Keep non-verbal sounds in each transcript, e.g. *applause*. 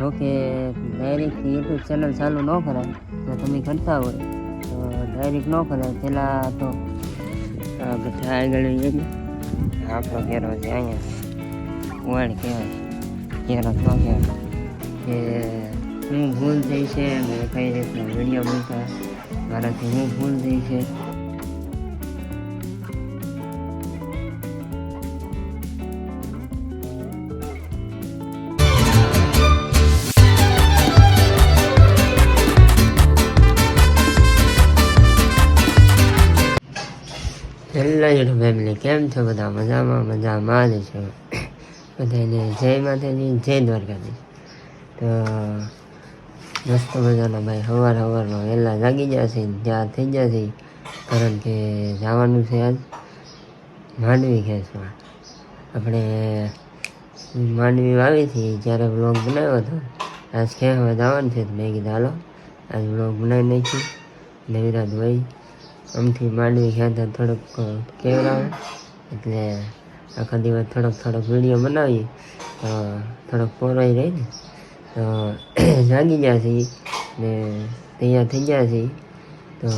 જો ડાયરેક્ટથી YouTube channel ચાલુ ન કરાય, તો તમે કરતા હોય, તો ડાયરેક્ટ ન કરાય પહેલાં તો બધા આગળ આપણો ઘેરો છે અહીંયા વાડ કહેવાય, ઘેરો ન કહેવાય, કે હું ભૂલ થઈ છે, મેં કઈ રીતના વીડિયો મૂક્યા, મારાથી હું ભૂલ થઈ છે હેલો યુટ્યુબ ફેમિલી કેમ છો બધા મજામાં મજામાં જ છો બધાને જય માતાજી જય દ્વારકાજી તો મસ્ત મજાના ભાઈ સવાર સવારમાં વહેલા જાગી જશે ત્યાં થઈ જશે કારણ કે જવાનું છે આજ માંડવી ખેંચવા આપણે માંડવી વાવી હતી જ્યારે બ્લોગ બનાવ્યો હતો આજ ખેંચવા જવાનું છે મેં કીધું હાલો આજ બ્લોગ બનાવી નાખી નવીરાજ ભાઈ આમથી માંડવી ખેંચતા થોડોક કેવડાવે. એટલે આખા દિવસ થોડોક થોડોક વીડિયો બનાવીએ. તો થોડોક પોરાઈ રહી ને. તો *clears throat* જાગી ગયા છીએ ને તૈયાર થઈ ગયા છીએ. તો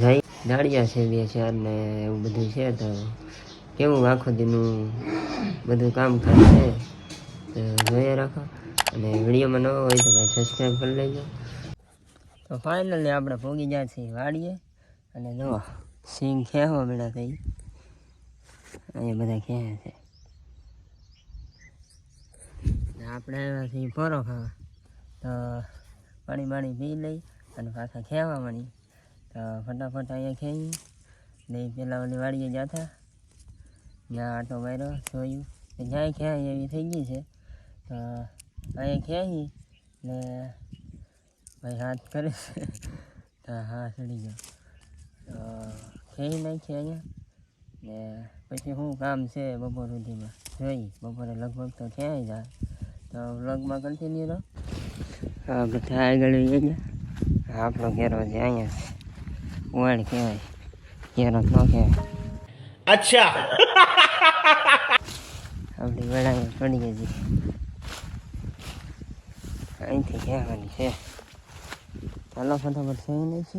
જઈ દાળિયા છે બે, ચાર ને એવું બધું છે. તો કેવું આખો દીનું બધું કામ કરે છે? તો જોઈએ રાખો. અને વિડીયોમાં નવો હોય તો ભાઈ સબસ્ક્રાઈબ કરી લેજો. તો ફાઇનલી આપણે પહોંચી ગયા છીએ વાડીએ. અને જો સિંગ ખેવા મળ્યા થઈ અહીંયા બધા ખેયા છે? આપણે આવ્યા છીએ પોરો ખાવા. તો પાણી બાણી પી લઈ અને પાછા ખેવા મળી. તો ફટાફટ અહીંયા ખેઈ. ને પેલા ઓલી વાડીએ જતા ત્યાં આટો માર્યો, જોયું. જ્યાં ખેવાય એવી થઈ ગઈ છે. તો અહીંયા ખેંચી ને ભાઈ હાથ કરે છે. તો હા, ચડી ગયો. તો ખેડી નાખી અહીંયા ને પછી શું કામ છે બપોર સુધીમાં જોઈ બપોરે લગભગ તો થયા જાય તો વ્લોગમાં કન્ટિન્યુ રહો બધા આગળ જઈએ આપણો ઘેરો છે અહીંયા વાળ કહેવાય ઘેરો ન કહેવાય અચ્છા આપણી વડાંગે પડી ગઈ અહીંથી કહેવાની છે ચાલો ફટાફટ થઈ નહીં છે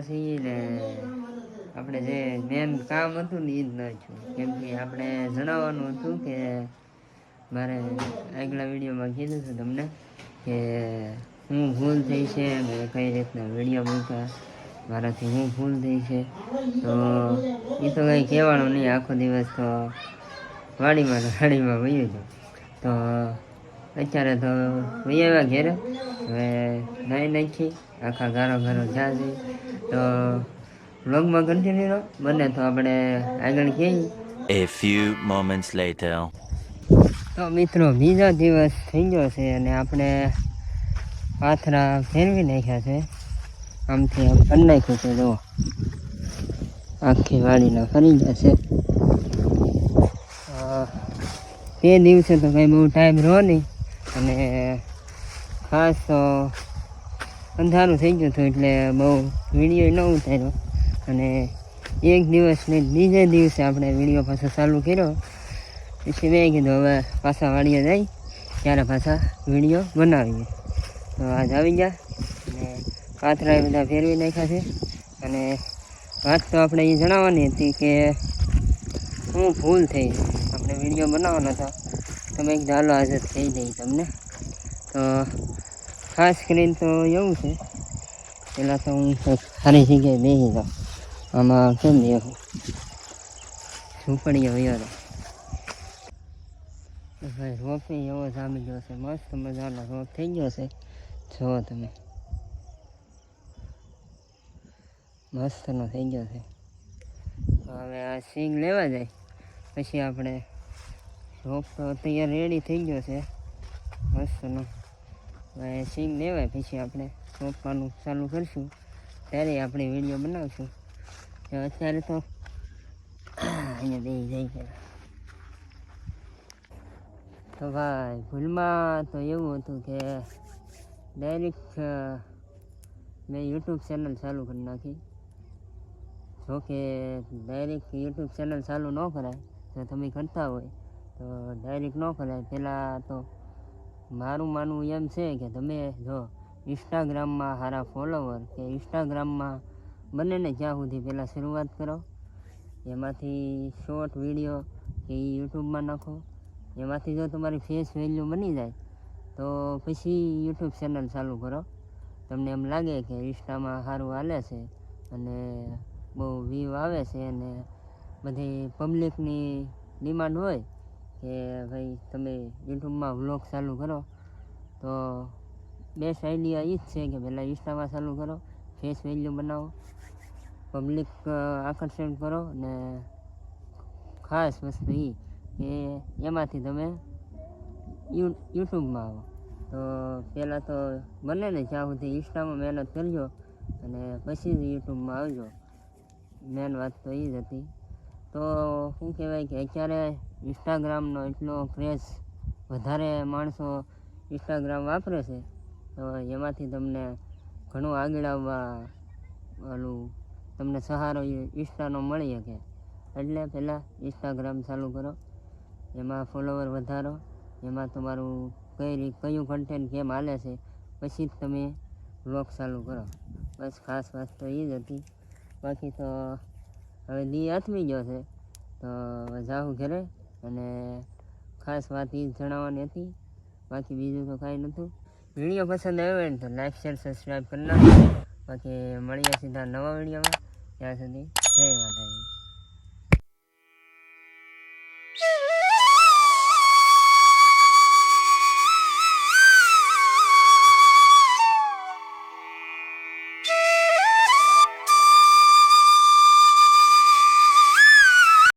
વાડિયાથી છીએ ને આપણે જે મેન કામ હતું ને એ જ નાખ્યું કેમ કે આપણે જણાવવાનું હતું કે મારે આગલા વિડીયોમાં કીધું હતું તમને કે હું ભૂલ થઈ છે, મેં કઈ રીતના વીડિયો મૂક્યા, મારાથી હું ભૂલ થઈ છે. તો એ તો કંઈ કહેવાનું નહીં, આખો દિવસ તો વાડીમાં ને વાડીમાં વયું છું. તો અત્યારે તો વહી આવ્યા ઘેરે. હવે નાઈ નાખી આખા ગારો ગારો છે તો વ્લોગમાં કન્ટિન્યુ રહો. બને તો આપણે આગળ કહીએ. A few moments later. તો મિત્રો બીજો દિવસ થઈ ગયો છે અને આપણે પાથરા ફેરવી નાખ્યા છે. આમથી આમ કરી નાખ્યું છે જુઓ. આખી વાડીના ફરી ગયા છે. તે દિવસે તો કંઈ બહુ ટાઈમ રહ્યો નહીં. અને ખાસ અંધારું થઈ ગયું હતું એટલે બહુ વીડિયો ન ઉતાર્યો. અને એક દિવસ ને બીજે દિવસે આપણે વીડિયો પાછો ચાલુ કર્યો. પછી મેં કીધું, હવે પાછા વાળીએ જાય ત્યારે પાછા વીડિયો બનાવીએ. તો આજ આવી ગયા. અને પાથરા એ બધા ફેરવી નાખ્યા છે. અને વાત તો આપણે એ જણાવવાની હતી કે શું ભૂલ થઈ. આપણે વીડિયો બનાવવાનો હતો. તો એક કીધું હાજર થઈ જઈ તમને. તો ખાસ કરીને તો એવું છે, પહેલાં તો હું સારી જગ્યાએ બેસી જાઉં આમાં કેમ બેસું ઝૂંપડીઓ વયો ભાઈ, રોપી એવો જામી ગયો છે, મસ્ત મજાનો રોપ થઈ ગયો છે. જુઓ તમે. મસ્તનો થઈ ગયો છે. હવે આ સિંગ લેવા જાય. પછી આપણે રોપ તો તૈયાર રેડી થઈ ગયો છે. મસ્તનો. હવે સિંગ લેવાય પછી આપણે રોપવાનું ચાલુ કરીશું. ત્યારે આપણે વીડિયો બનાવશું. અત્યારે તો અહીંયા બે જઈ ગયા. તો ભાઈ, ભૂલમાં તો એવું હતું કે ડાયરેક્ટ મેં યુટ્યુબ ચેનલ ચાલુ કરી નાખી. જોકે ડાયરેક્ટ યુટ્યુબ ચેનલ ચાલુ ન કરાય જો તમે કરતા હોય. તો ડાયરેક્ટ ન કરાય પહેલાં તો મારું માનવું એમ છે કે તમે જો ઇન્સ્ટાગ્રામમાં સારા ફોલોવર કે ઇન્સ્ટાગ્રામમાં બંનેને જ્યાં સુધી પહેલાં શરૂઆત કરો. એમાંથી શોર્ટ વીડિયો કે એ યુટ્યુબમાં નાખો. એમાંથી જો તમારી ફેસ વેલ્યુ બની જાય, તો પછી યુટ્યુબ ચેનલ ચાલુ કરો. તમને એમ લાગે કે ઇન્સ્ટામાં સારું હાલે છે અને બહુ વ્યૂ આવે છે અને બધી પબ્લિકની ડિમાન્ડ હોય કે ભાઈ તમે યુટ્યુબમાં વ્લોગ ચાલુ કરો, તો બેસ્ટ આઈડિયા એ જ છે કે પહેલાં ઇન્સ્ટામાં ચાલુ કરો, ફેસ વેલ્યુ બનાવો, પબ્લિક આકર્ષણ કરો ને ખાસ વસ્તુ એ કે એમાંથી તમે યુટ્યુબમાં આવો. તો પહેલાં તો બને ને જ્યાં ઇન્સ્ટામાં મહેનત કરજો અને પછી જ યુટ્યુબમાં આવજો. મેન વાત તો એ જ હતી. તો શું કહેવાય કે અત્યારે ઇન્સ્ટાગ્રામનો એટલો ક્રેઝ વધારે માણસો ઇન્સ્ટાગ્રામ વાપરે છે. તો એમાંથી તમને ઘણું આગળ આવવા ઓલું તમને સહારો ઇન્સ્ટાનો મળી શકે. એટલે પહેલાં ઇન્સ્ટાગ્રામ ચાલુ કરો. એમાં ફોલોવર વધારો. એમાં તમારું કઈ કયું કન્ટેન્ટ કેમ હાલે છે, પછી જ તમે બ્લોગ ચાલુ કરો. બસ ખાસ વાત તો એ જ હતી. બાકી તો હવે દી આથમી ગયો છે. તો જાઉં ઘરે. અને ખાસ વાત એ જણાવવાની હતી. બાકી બીજું તો કાંઈ નહોતું. વીડિયો પસંદ આવ્યો હોય તો લાઈક શેર સબસ્ક્રાઈબ કરી નાખો બાકી મળીએ સીધા નવા વિડીયોમાં. ત્યાં સુધી જય માતાજી.